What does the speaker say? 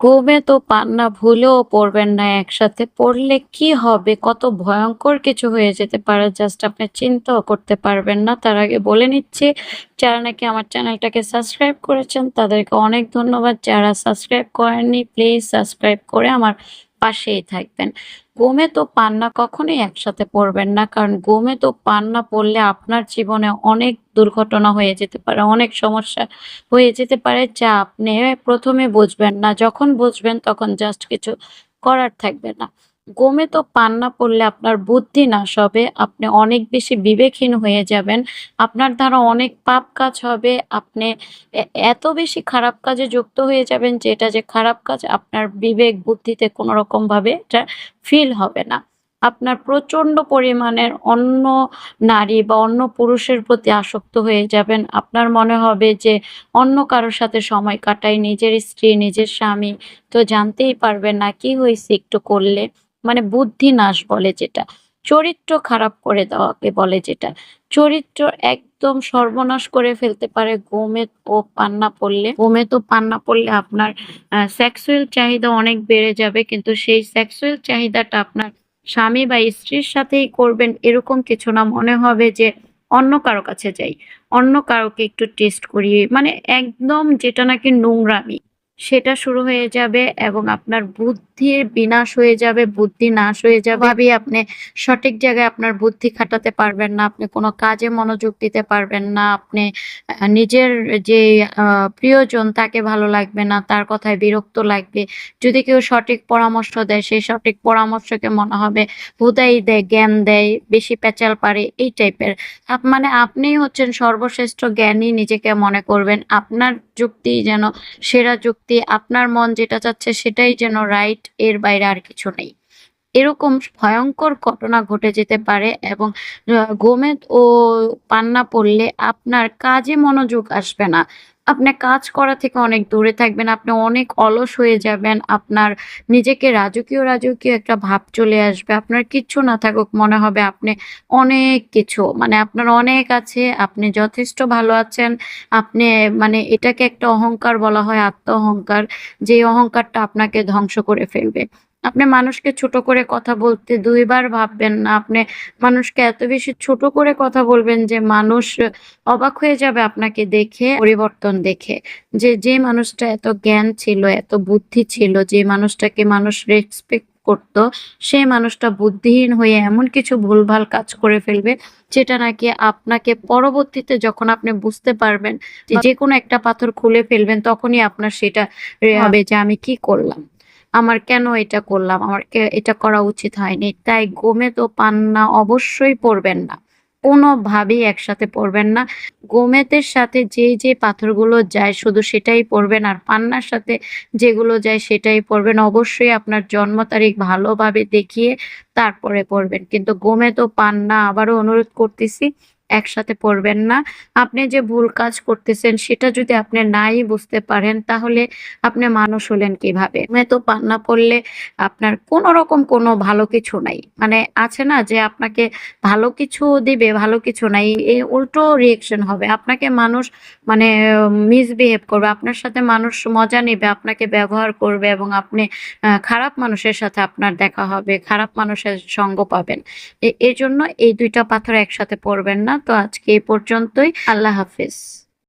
ঘুমে তো পান্না ভুলেও পড়বেন না একসাথে। পড়লে কি হবে? কত ভয়ঙ্কর কিছু হয়ে যেতে পারে জাস্ট আপনি চিন্তাও করতে পারবেন না। তার আগে বলে নিচ্ছি, যারা নাকি আমার চ্যানেলটাকে সাবস্ক্রাইব করেছেন তাদেরকে অনেক ধন্যবাদ। যারা সাবস্ক্রাইব করেননি প্লিজ সাবস্ক্রাইব করে আমার পাশেই থাকবেন। গোমে তো পান্না কখনোই একসাথে পড়বেন না। কারণ গোমে তো পান্না পড়লে আপনার জীবনে অনেক দুর্ঘটনা হয়ে যেতে পারে, অনেক সমস্যা হয়ে যেতে পারে যা আপনি প্রথমে বুঝবেন না। যখন বুঝবেন তখন জাস্ট কিছু করার থাকবে না। ঘুমে তো পান্না পড়লে আপনার বুদ্ধি নাশ হবে, আপনি অনেক বেশি বিবেকহীন হয়ে যাবেন। আপনার দ্বারা অনেক পাপ কাজ হবে। আপনি এত বেশি খারাপ কাজে যুক্ত হয়ে যাবেন যে এটা যে খারাপ কাজ আপনার বিবেক বুদ্ধিতে কোনো রকমভাবে এটা ফিল হবে না। আপনার প্রচণ্ড পরিমাণের অন্য নারী বা অন্য পুরুষের প্রতি আসক্ত হয়ে যাবেন। আপনার মনে হবে যে অন্য কারোর সাথে সময় কাটাই, নিজের স্ত্রী, নিজের স্বামী তো জানতেই পারবেন না কি হয়েছে একটু করলে। মানে বুদ্ধি নাশ বলে যেটা। চরিত্র খারাপ করে দেওয়াকে বলে যেটা। চরিত্র একদম সর্বনাশ করে ফেলতে পারে ঘুমে ও পান্না পড়লে। ঘুমে তো পান্না পড়লে আপনার সেক্সুয়াল চাহিদা অনেক বেড়ে যাবে। কিন্তু সেই সেক্সুয়াল চাহিদাটা আপনার স্বামী বা স্ত্রীর সাথেই করবেন এরকম কিছু না। মনে হবে যে অন্য কারও কাছে যাই। অন্য কারোকে একটু টেস্ট করি। মানে একদম যেটা নাকি নোংরামি সেটা শুরু হয়ে যাবে এবং আপনার বুদ্ধির বিনাশ হয়ে যাবে, বুদ্ধি নাশ হয়ে যাবে। ভাবেই আপনি সঠিক জায়গায় আপনার বুদ্ধি খাটাতে পারবেন না। আপনি কোনো কাজে মনোযোগ দিতে পারবেন না। আপনি নিজের যে প্রিয়জন তাকে ভালো লাগবে না, তার কথায় বিরক্ত লাগবে। যদি কেউ সঠিক পরামর্শ দেয় সেই সঠিক পরামর্শকে মনে হবে হুদাই দেয়, জ্ঞান দেয়, বেশি প্যাচাল পারে এই টাইপের। মানে আপনিই হচ্ছেন সর্বশ্রেষ্ঠ জ্ঞানী নিজেকে মনে করবেন। আপনার যুক্তি যেন সেরা যুক্তি, আপনার মন যেটা চাচ্ছে সেটাই যেন রাইট এর বাইরে আর কিছু নেই। এরকম ভয়ঙ্কর ঘটনা ঘটে যেতে পারে এবং গোমেদ ও পান্না পড়লে আপনার কাজে মনোযোগ আসবে না। আপনি কাজ করা থেকে অনেক দূরে থাকবেন। আপনি অনেক অলস হয়ে যাবেন। আপনার নিজেকে রাজকীয়, রাজকীয় একটা ভাব চলে আসবে। আপনার কিচ্ছু না থাকুক মনে হবে আপনি অনেক কিছু মানে আপনার অনেক আছে, আপনি যথেষ্ট ভালো আছেন। আপনি মানে এটাকে একটা অহংকার বলা হয়, আত্ম অহংকার। যে অহংকারটা আপনাকে ধ্বংস করে ফেলবে। আপনি মানুষকে ছোট করে কথা বলতে দুইবার ভাববেন না। আপনি মানুষকে এত বেশি ছোট করে কথা বলবেন যে মানুষ অবাক হয়ে যাবে আপনাকে দেখে, পরিবর্তন দেখে। যে, যে মানুষটা এত জ্ঞান ছিল, এত বুদ্ধি ছিল, যে মানুষটাকে মানুষ রেসপেক্ট করত, সেই মানুষটা বুদ্ধিহীন হয়ে এমন কিছু ভুলভাল কাজ করে ফেলবে যেটা নাকি আপনাকে পরবর্তীতে যখন আপনি বুঝতে পারবেন যে যেকোনো একটা পাথর খুলে ফেলবেন তখনই আপনার সেটা হবে যে আমি কি করলাম? আমার কেন এটা করলাম? আমার এটা করা উচিত হয়নি। তাই ঘুমে তো পান্না অবশ্যই পড়বেন না। কোনোভাবেই একসাথে পড়বেন না। গোমেতের সাথে যে, যে পাথরগুলো যায় শুধু সেটাই পড়বেন আর পান্নার সাথে যেগুলো যায় সেটাই পড়বেন। অবশ্যই আপনার জন্ম তারিখ ভালোভাবে দেখিয়ে তারপরে পড়বেন। কিন্তু গোমেত ও পান্না আবারও অনুরোধ করতেছি একসাথে পড়বেন না। আপনি যে ভুল কাজ করতেছেন সেটা যদি আপনি নাই বুঝতে পারেন তাহলে আপনি মানুষ হলেন কীভাবে? তো পান্না পড়লে আপনার কোন রকম কোনো ভালো কিছু নাই। মানে আছে না যে আপনাকে ভালো কিছু দিবে, ভালো কিছু নাই। এই উল্টো রিয়েকশন হবে। আপনাকে মানুষ মানে মিসবিহেভ করবে। আপনার সাথে মানুষ মজা নেবে আপনাকে ব্যবহার করবে এবং আপনি খারাপ মানুষের সাথে আপনার দেখা হবে, খারাপ মানুষের সঙ্গ পাবেন। এজন্য এই দুইটা পাথর একসাথে পড়বেন না। তো আজকে এই পর্যন্তই। আল্লাহ হাফেজ।